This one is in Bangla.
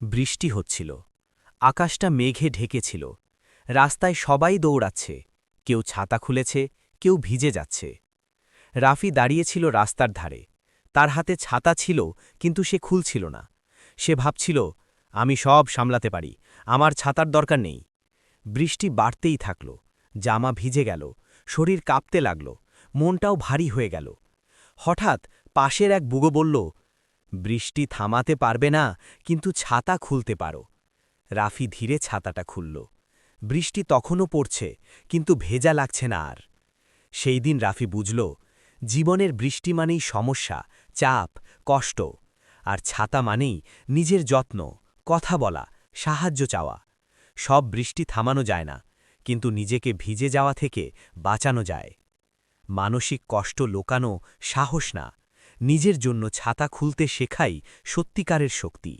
বৃষ্টি হচ্ছিল। আকাশটা মেঘে ঢেকেছিল। রাস্তায় সবাই দৌড়াচ্ছে। কেউ ছাতা খুলেছে, কেউ ভিজে যাচ্ছে। রাফি দাঁড়িয়েছিল রাস্তার ধারে। তার হাতে ছাতা ছিল, কিন্তু সে খুলছিল না। সে ভাবছিল, আমি সব সামলাতে পারি, আমার ছাতার দরকার নেই। বৃষ্টি বাড়তেই থাকল। জামা ভিজে গেল, শরীর কাঁপতে লাগল, মনটাও ভারী হয়ে গেল। হঠাৎ পাশের এক বুগো বলল বৃষ্টি থামাতে পারবে না, কিন্তু ছাতা খুলতে পারো। রাফি ধীরে ছাতাটা খুলল। বৃষ্টি তখনও পড়ছে, কিন্তু ভেজা লাগছে না আর। সেই দিন রাফি বুঝল, জীবনের বৃষ্টি মানেই সমস্যা, চাপ, কষ্ট। আর ছাতা মানেই নিজের যত্ন, কথা বলা, সাহায্য চাওয়া। সব বৃষ্টি থামানো যায় না, কিন্তু নিজেকে ভিজে যাওয়া থেকে বাঁচানো যায়। মানসিক কষ্ট লোকানো সাহস না নিজের জন্য ছাতা খুলতে শেখাই সত্যিকারের শক্তি।